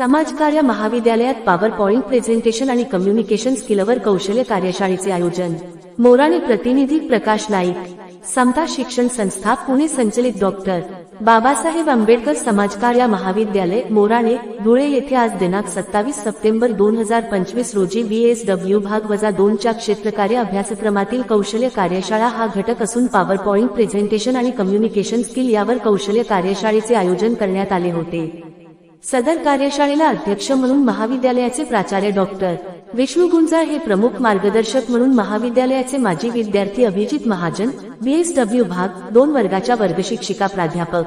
समाजकार्य महाविद्यालयात power point presentation आणि कम्युनिकेशन स्किलवर कौशल्य कार्यशाळेचे आयोजन. मोराणे प्रतिनिधी प्रकाश नाईक समता शिक्षण संस्था पुणे संचलित डॉक्टर बाबासाहेब आंबेडकर समाजकार्य महाविद्यालय मोराणे धुळे येथे आज दिनांक सत्तावीस सप्टेंबर दोन हजार पंचवीस रोजी बी एस डब्ल्यू भाग वजा दोनच्या क्षेत्रकार्य अभ्यासक्रमातील कौशल्य कार्यशाळा हा घटक असून पॉवर पॉइंट प्रेझेंटेशन आणि कम्युनिकेशन स्किल यावर कौशल्य कार्यशाळेचे आयोजन करण्यात आले होते. सदर कार्यशाळेला अध्यक्ष म्हणून महाविद्यालयाचे प्राचार्य डॉक्टर विष्णू गुंजाळ हे प्रमुख मार्गदर्शक म्हणून महाविद्यालयाचे माजी विद्यार्थी अभिजित महाजन बीएसडब्ल्यू भाग दोन वर्गाच्या वर्गशिक्षिका प्राध्यापक.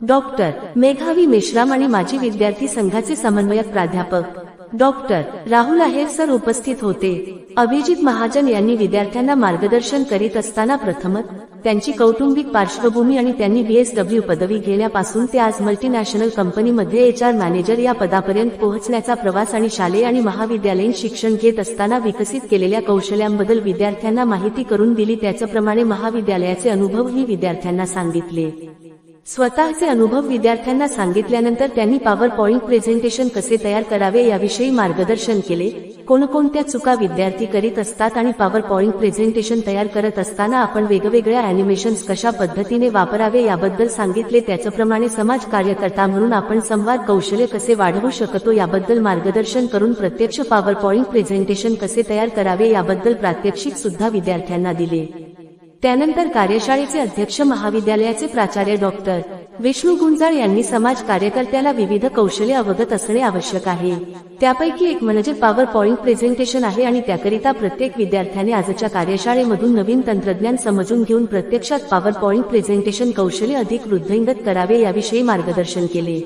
डॉक्टर मेघावी मेश्राम आणि माजी विद्यार्थी संघाचे समन्वयक प्राध्यापक. डॉक्टर राहुल आहेर सर उपस्थित होते. अभिजित महाजन यांनी विद्यार्थ्यांना मार्गदर्शन करीत असताना प्रथमच त्यांची कौटुंबिक पार्श्वभूमी आणि त्यांनी बीएसडब्ल्यू पदवी घेण्यापासून ते आज मल्टीनॅशनल कंपनीमध्ये एच आर मॅनेजर या पदापर्यंत पोहोचण्याचा प्रवास आणि शालेय आणि महाविद्यालयीन शिक्षण घेत असताना विकसित केलेल्या कौशल्यांबद्दल विद्यार्थ्यांना माहिती करून दिली त्याचप्रमाणे महाविद्यालयाचे अनुभवही विद्यार्थ्यांना सांगितले. स्वतःचे अनुभव विद्यार्थ्यांना सांगितल्यानंतर त्यांनी पॉवर पॉइंट प्रेझेंटेशन कसे तयार करावे याविषयी मार्गदर्शन केले. कोणकोणत्या चुका विद्यार्थी करीत असतात आणि पॉवर पॉइंट प्रेझेंटेशन तयार करत असताना आपण वेगवेगळ्या अॅनिमेशन्स कशा पद्धतीने वापरावे याबद्दल सांगितले त्याचप्रमाणे समाज कार्यकर्ता म्हणून आपण संवाद कौशल्य कसे वाढवू शकतो याबद्दल मार्गदर्शन करून प्रत्यक्ष पॉवर पॉइंट प्रेझेंटेशन कसे तयार करावे याबद्दल प्रात्यक्षिक सुद्धा विद्यार्थ्यांना दिले. त्यानंतर कार्यशाळेचे अध्यक्ष महाविद्यालयाचे प्राचार्य डॉक्टर विष्णू गुंजाळ यांनी समाज कार्यकर्त्याला विविध कौशल्य अवगत असणे आवश्यक आहे. त्यापैकी एक म्हणजे पॉवर पॉइंट प्रेझेंटेशन आहे आणि त्याकरिता प्रत्येक विद्यार्थ्याने आजच्या कार्यशाळेमधून नवीन तंत्रज्ञान समजून घेऊन प्रत्यक्षात पॉवर पॉइंट प्रेझेंटेशन कौशल्य अधिक वृद्धिंगत करावे याविषयी मार्गदर्शन केले.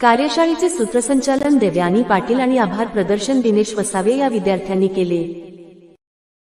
कार्यशाळेचे सूत्रसंचालन देव्यानी पाटील आणि आभार प्रदर्शन दिनेश वसावे या विद्यार्थ्यांनी केले.